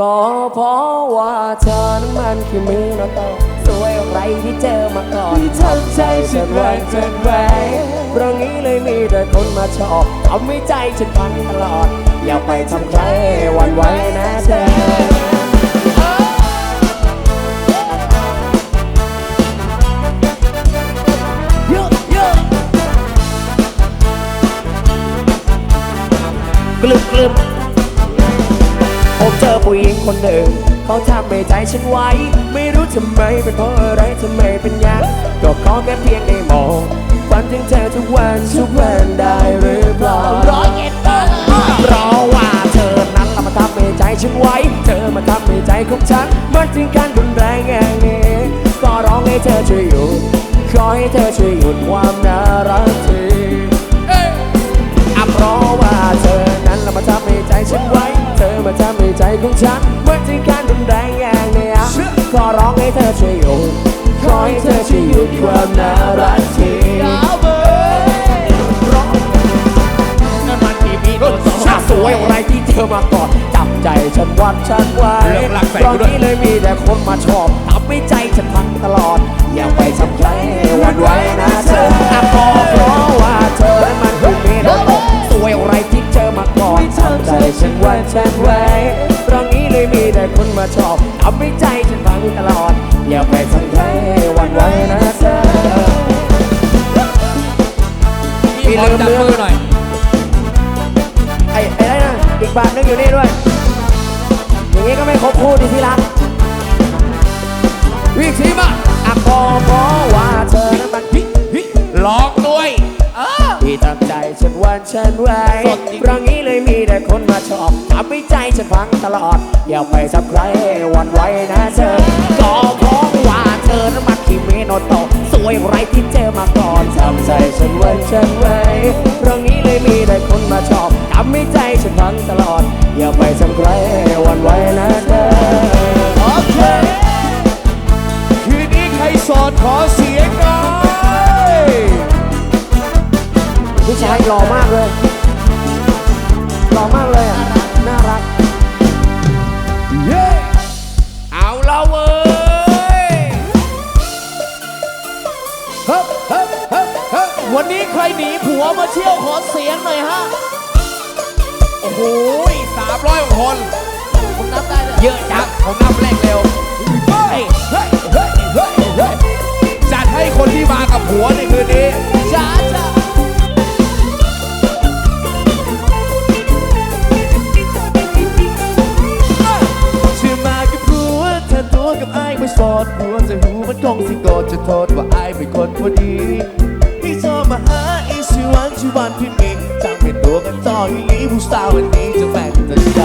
ก็เพราะว่าเธอนั้นมันคือมือเราโตสวยอะไรที่เจอมาก่อนที่ทำใจฉันแหวนฉันไหวเพราะงี้เลยมีแต่คนมาชอบทำให้ใจฉันพังตลอด อย่าไปทำใครหวันไหวนะเธอเยอะเยอะกลึบกลึบผม เจอผู้หญิงคนหนึ่งเขาทำให้ใจฉันไว้ ไม่รู้ทำไมเป็นเพราะอะไรทำไมเป็นอยังก็ขอแค่เพียงได้มองฝันถึงเธอทุกวันทุกวันได้หรือเปล่าร้อยเอ็ดเเพราะว่าเธอนั้นละมาทำให้ใจฉันไว้ เธอมาทำให้ใจของฉันมันถึงการรุนแรงอย่างนี้ก็ร้องให้เธอช่วยอยู่ขอให้เธอช่วยหยุดความน่ารักที ฉันไว้ เธอมาทำให้ใจของฉันเหมื่อนที่การรุนแรงอย่างเนี้ยขอร้องให้เธอช่วยหยุดขอให้เธอช่วยหยุดความน่ารักทีเพราะนั่นมันทีมีโดนสองชาสวยอะไรที่เธอมาก่อนจับใจฉันวัดฉันไว้เรื่องรักตอนนี้เลยมีแต่คนมาชอบทำให้ใจฉันพังตลอด อย่าไปทำใครหวันไหวนะเธออะพอเพราะว่าเธอมันคือมีโดนสวยอะไรที่เจ อมาก่อนทำใจฉันวัดฉันไว้ตอนนี้เลยมีแต่คนมาชอบทำให้ใจฉันพังตลอด อย่าไปทำใครหวันไหวนะเธอมีลืมจับมือหน่อย ไอ้ไอ้นั่นนะอีกบาทนึงอยู่นี่ด้วย อย่างงี้ก็ไม่ครบคู่ดิที่รักวิ่งทีมาอะพอเพราะว่าเธอนั้นมันพิลองด้วย เออที่ทำใจฉันวันฉันไว้สดจริงเพราะงี้เลยมีแต่คนมาชอบทำให้ใจฉันพังตลอดอย่าไปสับใครหวันไหวนะเธอก็เพราะว่าเธอนั้นมันคิเมโนโตะสวยไรที่เจอมาก่อนทำใจฉันวันฉันไว้เพราะงี้เลยมีแต่คนมาชอบทำให้ใจฉันพังตลอด อย่าไปสับใครหวันไหวนะเธอโอเคคืนนี้ใครโสดขอเสียงหน่อย ผู้ชายหล่อมากเลยหล่อมากเลยอะน่ารักเย้เอาละเว้ยเฮ้ยเฮ้ยเฮ้ยเฮ้ยวันนี้ใครหนีผัวมาเที่ยวขอเสียงหน่อยฮะโอ้โหสามร้อยคนผมนับได้เลยเยอะจังผมนับเลขเร็วเฮ้ยเฮ้ยเฮ้ยเฮ้ยเฮ้ยจัดให้คนที่มากับผัวในคืนนี้จ้าจ้า ไม่สอดผัวใจหูมันคงสิโกรธจะโทษว่าไอ้เป็นคนพอดีที่ชอบมาหาอีสิวันชีวันที่มีจังเป็นตัวกันต่ออีหลีผู้สาววันนี้จะแบ่งตัใจ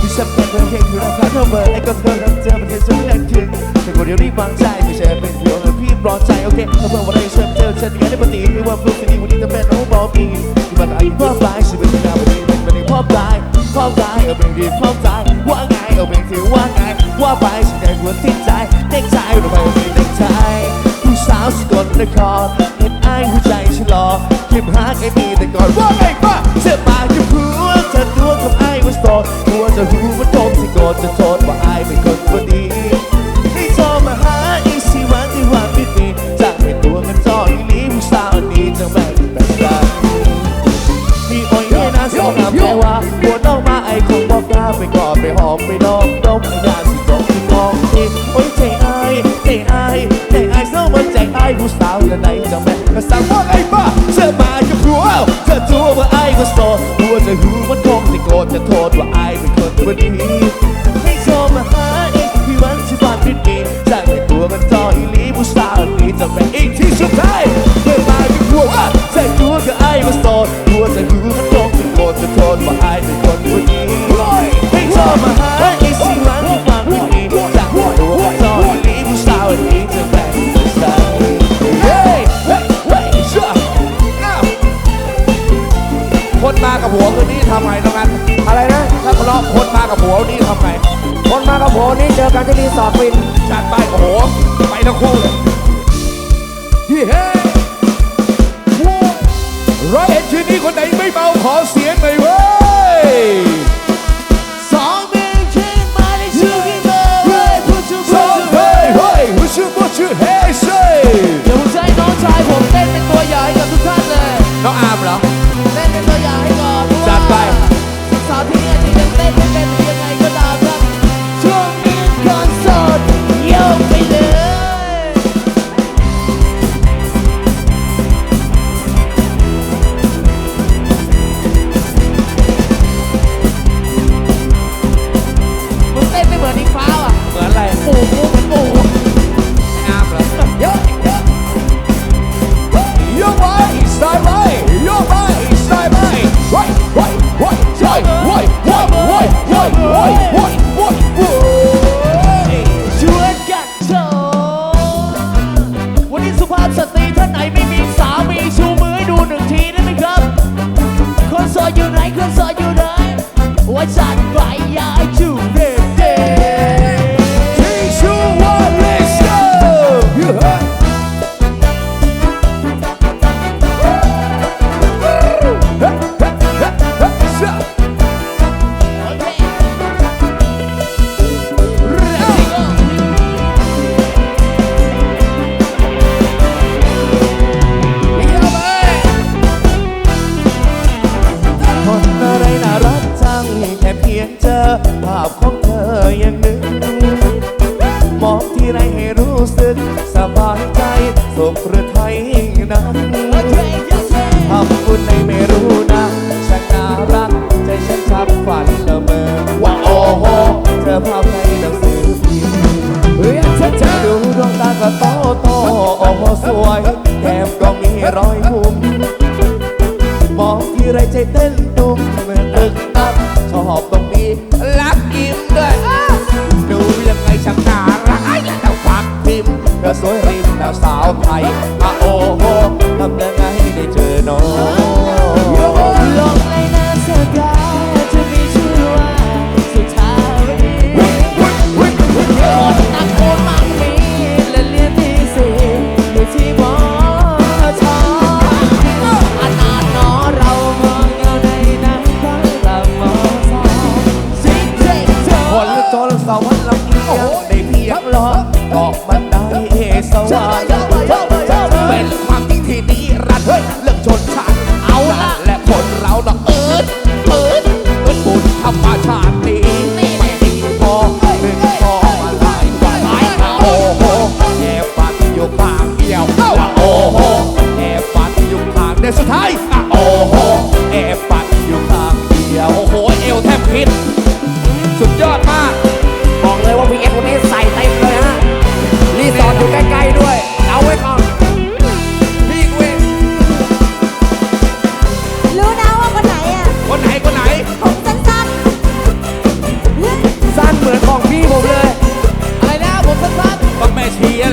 ที่ฉันเป็นเพื่อนแค่คือเราขาดเท่าเบอร์ไอ้ก็เคยรักเจอมันเป็นสุดแรงขึ้นแต่คนเดียวรีบวางใจไม่ใช่เป็นเพียงพี่ปลอบใจโอเคถ้าเพื่อวันใดเชิญเจอฉันยังได้ปฏิไม่ว่าเพื่อนคนนี้วันนี้จะเป็นน้องบอกอีที่มันอายุพ่อปลายชีวิตเป็นดาววันนี้เป็นวันนี้พ่อปลายพ่อปลายเออเป็นดีพ่อปลายว่าไง เออเป็นถือว่าไงว่าไปฉันได้หัวติดใจเด็กใจหรือไม่เด็กใจผู้สาวสกลนครเห็นไอ้หัวใจฉันรอเก็บหาไอ้มีแต่ก่อนว่าไงป้าเชื่อมากับผัวเธอตัวกับไอ้ว่าโสดผัวจะหูมันโดนสิโกรธจะโทษว่าไอ้เป็นคนพอดีให้โทรมาหาอีสิวันที่วันพิดมีจากให้ตัวเงินจออีหลีผู้สาวนี้จะแบ่งแบ่งกันมีอ้อยให้นาสองงามแปลว่า ไปกอดไปหอมไปดอมดมไอ้ยาสิจบที่มองนี่โอ้ยใจไอ้ใจไอ้ใจไอ้เศร้ามันใจไอ้ผู้สาวจะไหนจะแบ่ก็สั่งว่าไอ้บ้าเชื่อมากับผัวเธอตัวว่าไอ้ก็โสดหัวจะหูมันคงสิโกรธจะโทษว่าไอ้เป็นคนพอดีให้โทรมาหาอีกที่วันที่วันพิดมีจากให้ตัวมันจออีลีผู้สาวนี้จะแบ่อีกที่สุดท้ายเมื่อมากับผัวว่าใส่ตัวกับไอ้ก็โส กับผัวนี่ทำไงคนมากับผมนี่เจอกันที่รีสอร์ทฟินจัดไปโอ้โหไปทั้งคู่เลยเฮ้ร้อยเอ็ดคืนนี้คนไหนไม่เมาขอเสี คนไหนคนไหน ผมสั้นสั้นเหมือนของพี่ผมเลย อะไรนะผมสั้นๆต้องแม่เชีย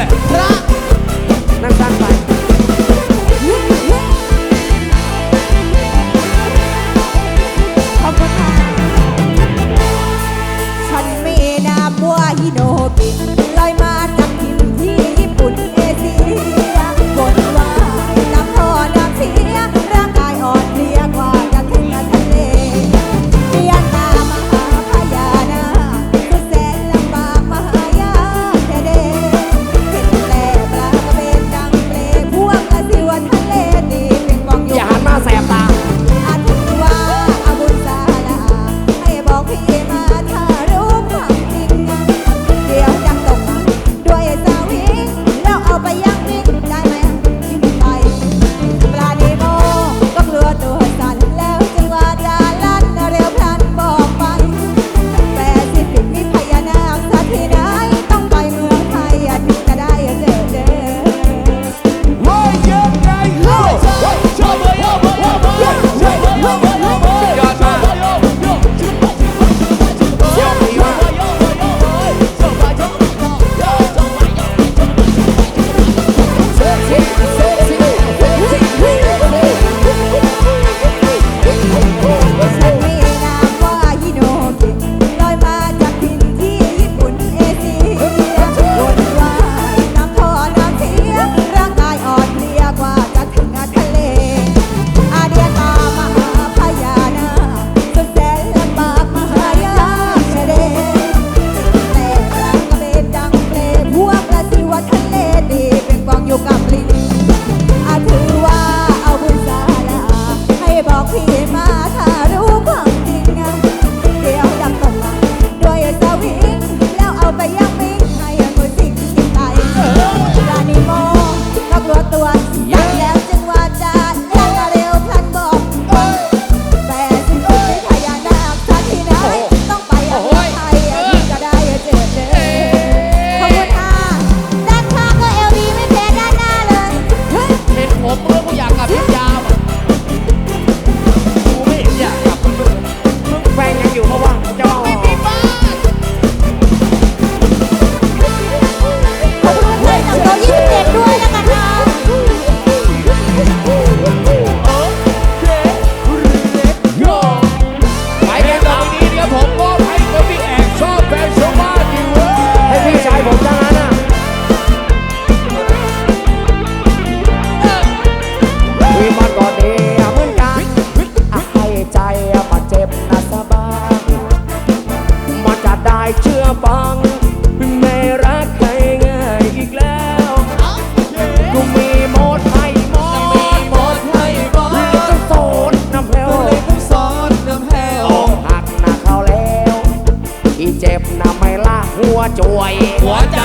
จ่วยหัวใจ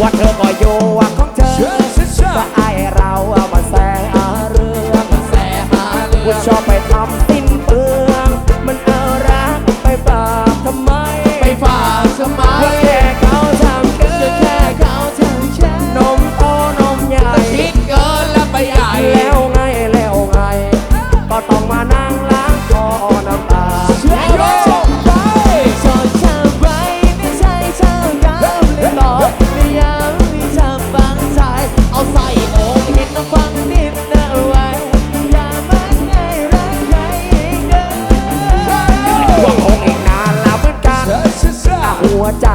ว่าเธอก็อยู่ วใจ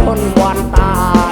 จนวันตา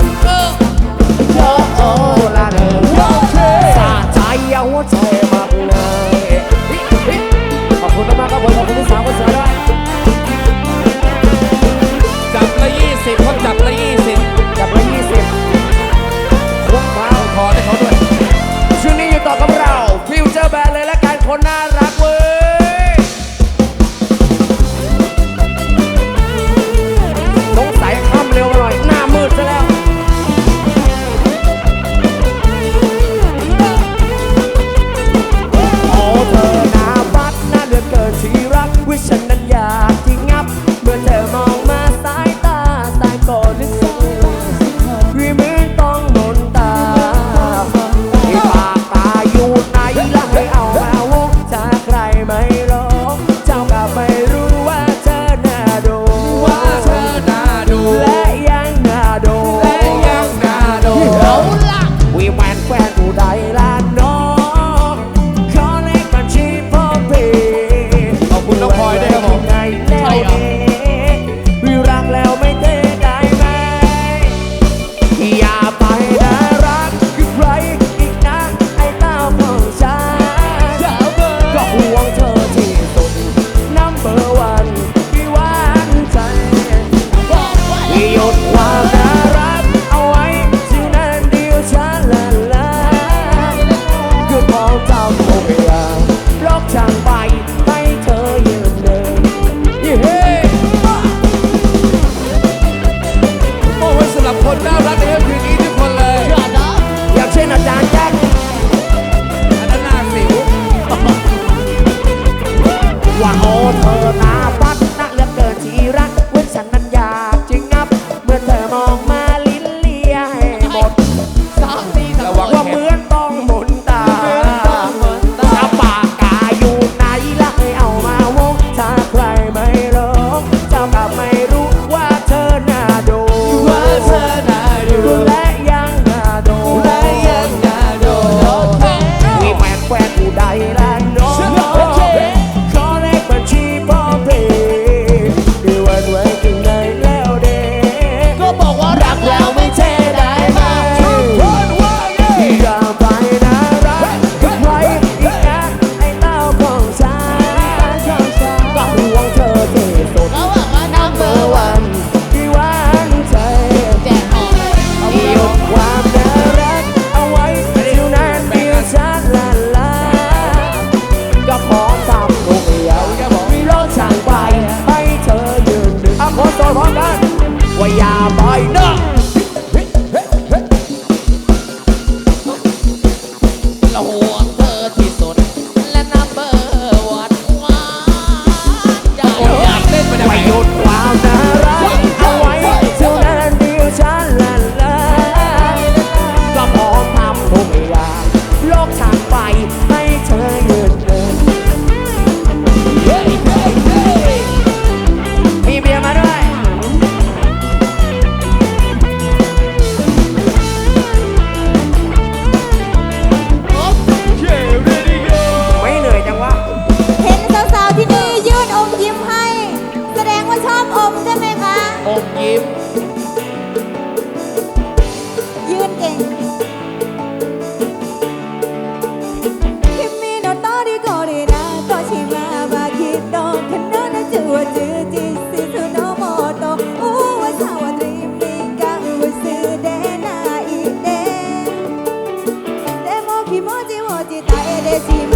พี่โมจิโมจิตายเอเดจิม